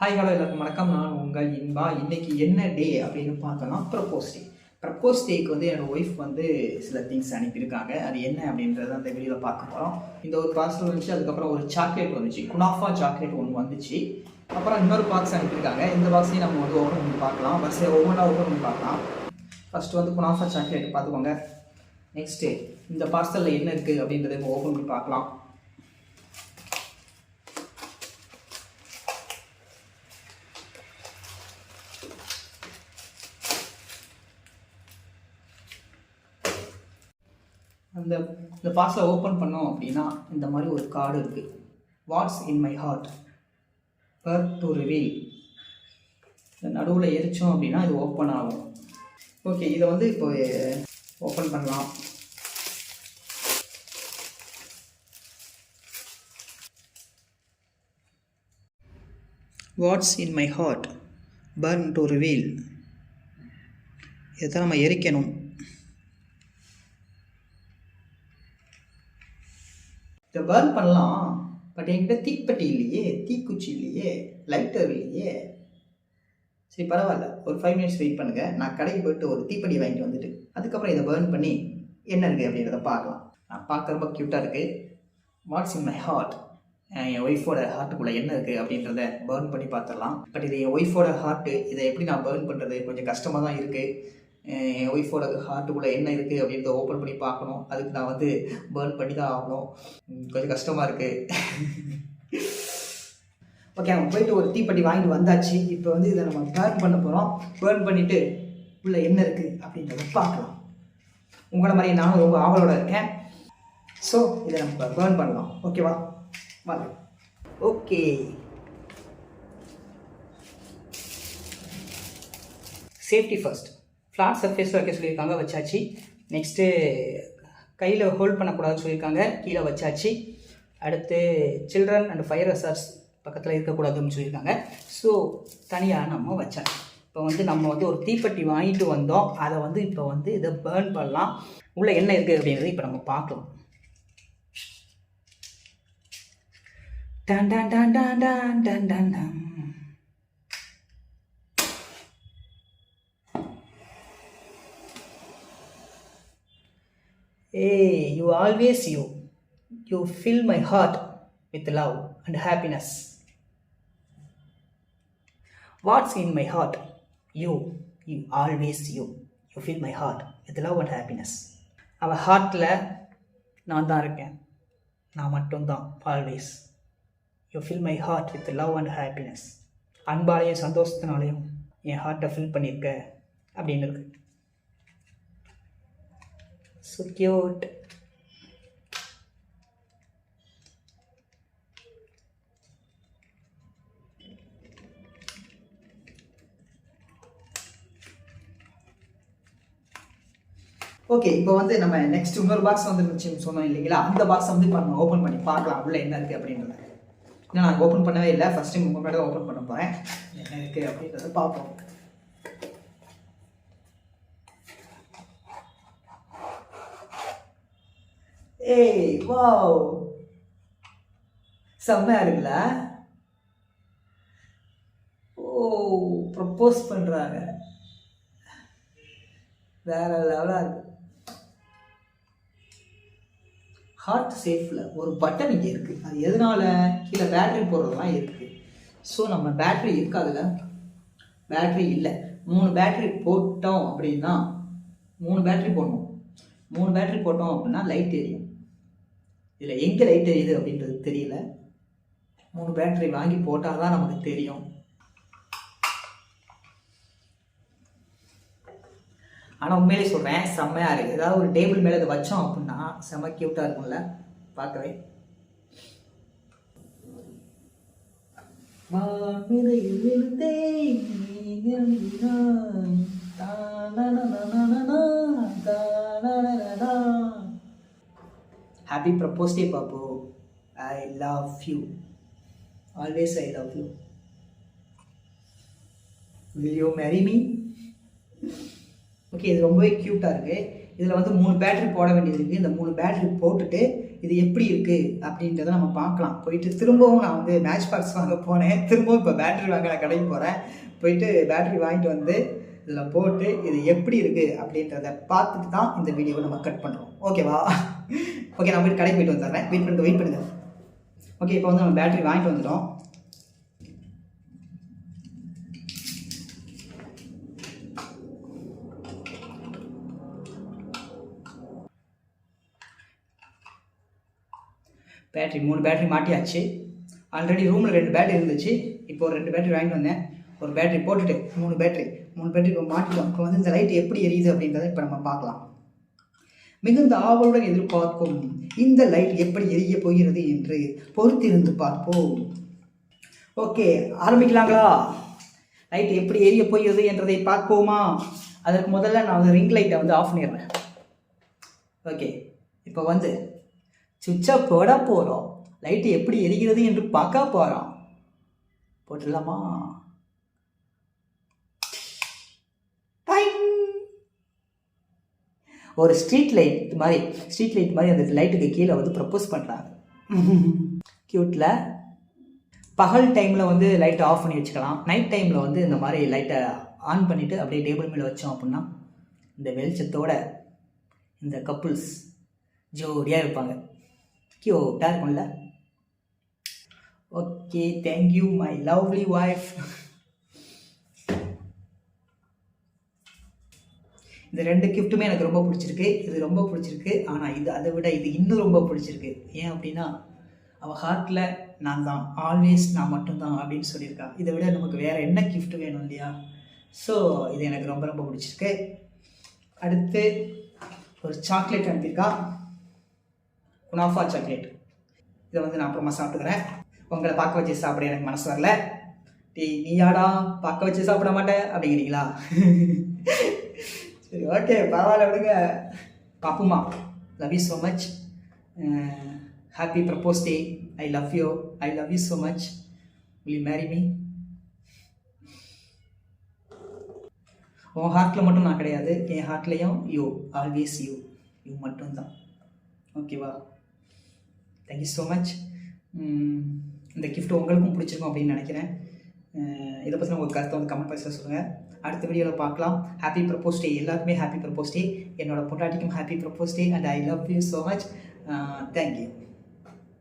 Hi hello எல்லாருக்கும் வணக்கம். நான் உங்கள் இன்பா. இன்னைக்கு என்ன டே அப்படின்னு பார்த்தோம்னா ப்ரப்போஸ் டே ப்ரப்போஸ் டேக்கு வந்து என்னோட ஒய்ஃப் வந்து சில திங்ஸ் அனுப்பியிருக்காங்க. அது என்ன அப்படின்றத அந்த வீடியோவில் பார்க்க போகிறோம் இந்த ஒரு பார்சல் வந்துச்சு அதுக்கப்புறம் ஒரு சாக்லேட் வந்துச்சு. குனாஃபா சாக்லேட் ஒன்று வந்துச்சு. அப்புறம் இன்னொரு பாக்ஸ் அனுப்பியிருக்காங்க. இந்த பாக்ஸையும் நம்ம வந்து ஓப்பன் பண்ணி பார்க்கலாம். பஸ்ஸை ஒவ்வொன்றா ஓப்பன் பண்ணி பார்க்கலாம். ஃபஸ்ட்டு வந்து குனாஃபா சாக்லேட் பார்த்துக்கோங்க. நெக்ஸ்ட்டு இந்த பார்சலில் என்ன இருக்குது அப்படின்றத இப்போ ஓப்பன் பண்ணி பார்க்கலாம். அந்த இந்த பாஸை ஓப்பன் பண்ணோம் அப்படின்னா இந்த மாதிரி ஒரு கார்டு இருக்குது what's in my heart burn to reveal இந்த நடுவில் எரிச்சோம் அப்படின்னா இது ஓப்பன் ஆகும். ஓகே இதை வந்து இப்போ ஓப்பன் பண்ணலாம். What's in my heart burn to reveal இதை நம்ம எரிக்கணும். இதை பேர்ன் பண்ணலாம் பட் என்கிட்ட தீப்பெட்டி இல்லையே தீக்குச்சி இல்லையே லைட்டர் இல்லையே. சரி பரவாயில்ல. ஒரு ஃபைவ் மினிட்ஸ் வெயிட் பண்ணுங்கள் நான் கடைக்கு போயிட்டு ஒரு தீப்பெட்டி வாங்கிட்டு வந்துட்டு அதுக்கப்புறம் இதை பேர்ன் பண்ணி என்ன இருக்குது அப்படின்றத பார்க்கலாம். நான் பார்க்க ரொம்ப க்யூட்டாக இருக்குது வாட்ஸ் இன் மை ஹார்ட் என் ஒய்ஃபோட ஹார்ட்டுக்குள்ளே என்ன இருக்குது அப்படின்றத பேர்ன் பண்ணி பார்த்துடலாம். பட் இது என் ஒய்ஃபோட ஹார்ட்டு இதை எப்படி நான் பேர்ன் பண்ணுறது கொஞ்சம் கஷ்டமாக தான் இருக்குது என் ஒய்ஃபோட ஹார்ட்டுக்குள்ளே என்ன இருக்குது அப்படின்றத ஓப்பன் பண்ணி பார்க்கணும். அதுக்கு நான் வந்து பேர்ன் பண்ணி தான் ஆகணும் கொஞ்சம் கஷ்டமாக இருக்குது ஓகே நம்ம போயிட்டு ஒரு தீப்பெட்டி வாங்கிட்டு வந்தாச்சு. இப்போ வந்து இதை நம்ம பேர்ன் பண்ண போகிறோம் பேர்ன் பண்ணிவிட்டு உள்ளே என்ன இருக்குது அப்படின்றத பார்க்கலாம். உங்களை மாதிரி நானும் ரொம்ப ஆவலோட இருக்கேன். ஸோ இதை நம்ம பேர்ன் பண்ணலாம். ஓகேவா வாங்க. Okay safety first flat surface வைக்க சொல்லியிருக்காங்க வச்சாச்சு. நெக்ஸ்ட்டு கையில் ஹோல்ட் பண்ணக்கூடாதுன்னு சொல்லியிருக்காங்க கீழே வச்சாச்சு. அடுத்து சில்ட்ரன் அண்ட் ஃபயர் ரெசார்ட்ஸ் பக்கத்தில் இருக்கக்கூடாதுன்னு சொல்லியிருக்காங்க. ஸோ தனியாக நம்ம வச்சாச்சு. இப்போ வந்து நம்ம வந்து ஒரு தீப்பெட்டி வாங்கிட்டு வந்தோம். அதை வந்து இப்போ வந்து இதை பேர்ன் பண்ணலாம். உள்ளே என்ன இருக்குது அப்படின்றத இப்போ நம்ம பார்க்கலாம். டான் டான் டான் டான் டான் டான் டான் Don. Hey you always you you fill my heart with love and happiness what's in my heart you you always you you fill my heart with love and happiness அவள் ஹார்ட்டில் நான் தான் இருக்கேன். நான் மட்டும்தான் always you fill my heart with love and happiness அன்பாலேயும் சந்தோஷத்தினாலையும் என் ஹார்ட்டை ஃபில் பண்ணியிருக்க அப்படின்னு இருக்கு. So cute. ஓகே இப்போ வந்து நம்ம நெக்ஸ்ட் இன்னொரு பாக்ஸ் வந்து சொன்னோம் இல்லைங்களா? அந்த பாக்ஸ் வந்து இப்போ நம்ம ஓப்பன் பண்ணி பார்க்கலாம். உள்ள என்ன இருக்குது அப்படின்றத. ஏன்னா நான் ஓப்பன் பண்ணவே இல்லை. ஃபர்ஸ்ட் டைம் உங்கள் முன்னாடி ஓப்பன் பண்ண போகிறேன் என்ன இருக்குது அப்படின்றத பார்ப்போம். ஏய் வாவ் செம்மையா இருக்குல்ல? ஓ ப்ரப்போஸ் பண்ணுறாங்க வேற லெவலாக இருக்கு. ஹார்ட் சேஃபில் ஒரு பட்டன் இங்கே இருக்குது அது எதனால்? கீழே பேட்டரி போடுறதுலாம் இருக்குது ஸோ நம்ம பேட்டரி இருக்காதுல்ல பேட்டரி இல்லை. மூணு பேட்டரி போட்டோம் அப்படின்னா மூணு பேட்ரி போடணும். மூணு பேட்ரி போட்டோம் அப்படின்னா லைட் எரியும் இதில் எங்கே லைட் எரியுது அப்படின்றது தெரியல. மூணு பேட்டரி வாங்கி போட்டால் தான் நமக்கு தெரியும். ஆனால் உண்மையிலே சொல்கிறேன் செம்மையாக இருக்குது ஏதாவது ஒரு டேபிள் மேலே இதை வச்சோம் அப்படின்னா செம்ம க்யூட்டாக இருக்கும்ல. பார்க்கவே வான்மிதையில் விழுந்தேன் தான happy propose day Papu. I love you always I love you will you marry me okay இது ரொம்பவே க்யூட்டாக இருக்குது இதில் வந்து மூணு பேட்ரி போட வேண்டியது இருக்குது இந்த மூணு பேட்ரி போட்டுட்டு இது எப்படி இருக்குது அப்படின்றத நம்ம பார்க்கலாம். போயிட்டு திரும்பவும் நான் வந்து மேட்ச் பாக்ஸ் வாங்க போனேன் திரும்பவும் இப்போ பேட்டரி வாங்க நான் கடைக்கு போகிறேன் போயிட்டு பேட்டரி வாங்கிட்டு வந்து இதில் போட்டு இது எப்படி இருக்குது அப்படின்றத பார்த்துட்டு தான் இந்த வீடியோவை நம்ம கட் பண்ணுறோம் ஓகேவா ஓகே நான் போயிட்டு கடைக்கு போயிட்டு வந்துடுறேன். வெயிட் பண்ணிட்டு வெயிட் பண்ணுங்க ஓகே இப்போ வந்து நம்ம பேட்டரி வாங்கிட்டு வந்துட்டோம். பேட்டரி மூணு பேட்டரி மாட்டியாச்சு. ஆல்ரெடி ரூமில் ரெண்டு பேட்டரி இருந்துச்சு. இப்போ ஒரு ரெண்டு பேட்டரி வாங்கிட்டு வந்தேன். ஒரு பேட்டரி போட்டுட்டு மூணு பேட்டரி மூணு பேட்டரி இப்போ மாட்டிட்டோம். இப்போ வந்து இந்த லைட் எப்படி எரியுது அப்படின்றத இப்போ நம்ம பார்க்கலாம். மிகுந்த ஆவலுடன் எதிர்பார்க்கும் இந்த லைட் எப்படி எரிய போகிறது என்று பொறுத்திருந்து பார்ப்போம். ஓகே ஆரம்பிக்கலாங்களா? லைட் எப்படி எரிய போகிறது என்றதை பார்ப்போமா? அதற்கு முதல்ல நான் வந்து ரிங் லைட்டை வந்து ஆஃப் பண்ணிடுறேன். ஓகே இப்போ வந்து சுவிட்சை போட போகிறோம் லைட்டு எப்படி எரிகிறது என்று பார்க்க போகிறோம் போட்டுடலாமா டைம். ஒரு ஸ்ட்ரீட் லைட் மாதிரி ஸ்ட்ரீட் லைட் மாதிரி அந்த லைட்டுக்கு கீழே வந்து ப்ரப்போஸ் பண்ணுறாங்க க்யூட்டில் பகல் டைமில் வந்து லைட்டை ஆஃப் பண்ணி வச்சுக்கலாம். நைட் டைமில் வந்து இந்த மாதிரி லைட்டை ஆன் பண்ணிவிட்டு அப்படியே டேபிள் மேலே வச்சோம் அப்படின்னா இந்த வெளிச்சத்தோட இந்த கப்புள்ஸ் ஜோடியாக இருப்பாங்க. க்யூட்டாக இருக்கும்ல? Okay thank you my lovely wife இந்த ரெண்டு கிஃப்ட்டுமே எனக்கு ரொம்ப பிடிச்சிருக்கு. இது ரொம்ப பிடிச்சிருக்கு. ஆனால் இது அதை விட இது இன்னும் ரொம்ப பிடிச்சிருக்கு. ஏன் அப்படின்னா அவள் ஹார்ட்டில் நான் தான். ஆல்வேஸ் நான் மட்டும்தான் அப்படின்னு சொல்லியிருக்கா. இதை விட நமக்கு வேறு என்ன கிஃப்ட் வேணும் இல்லையா? ஸோ இது எனக்கு ரொம்ப ரொம்ப பிடிச்சிருக்கு. அடுத்து ஒரு சாக்லேட் அனுப்பியிருக்கா. குனாஃபா சாக்லேட் இதை வந்து நான் அப்புறமா சாப்பிட்டுக்கிறேன். உங்களை பார்க்க வச்சு சாப்பிட எனக்கு மனசு வரல. டேய் நீயாடா பார்க்க வச்சு சாப்பிட மாட்டேன் அப்படிங்கிறீங்களா? சரி ஓகே பரவாயில்ல விடுங்க. பாப்புமா love you so much happy propose day I love you I love you so much will you marry me உன் ஹார்ட்டில் மட்டும் நான் கிடையாது. என் ஹார்ட்லேயும் யூ ஆல்வேஸ் யூ யூ மட்டும்தான். ஓகேவா தேங்க்யூ ஸோ மச் இந்த கிஃப்ட் உங்களுக்கும் பிடிச்சிருக்கும் அப்படின்னு நினைக்கிறேன். இதை பற்றி உங்கள் கருத்தை வந்து கமெண்ட் பாக்ஸில் சொல்லுங்கள் அடுத்த வீடியோவில் பார்க்கலாம். ஹாப்பி ப்ரப்போஸ் டே எல்லாருக்குமே ஹாப்பி ப்ரப்போஸ் டே என்னோட பொண்டாட்டிக்கும் happy propose day and I love you so much thank you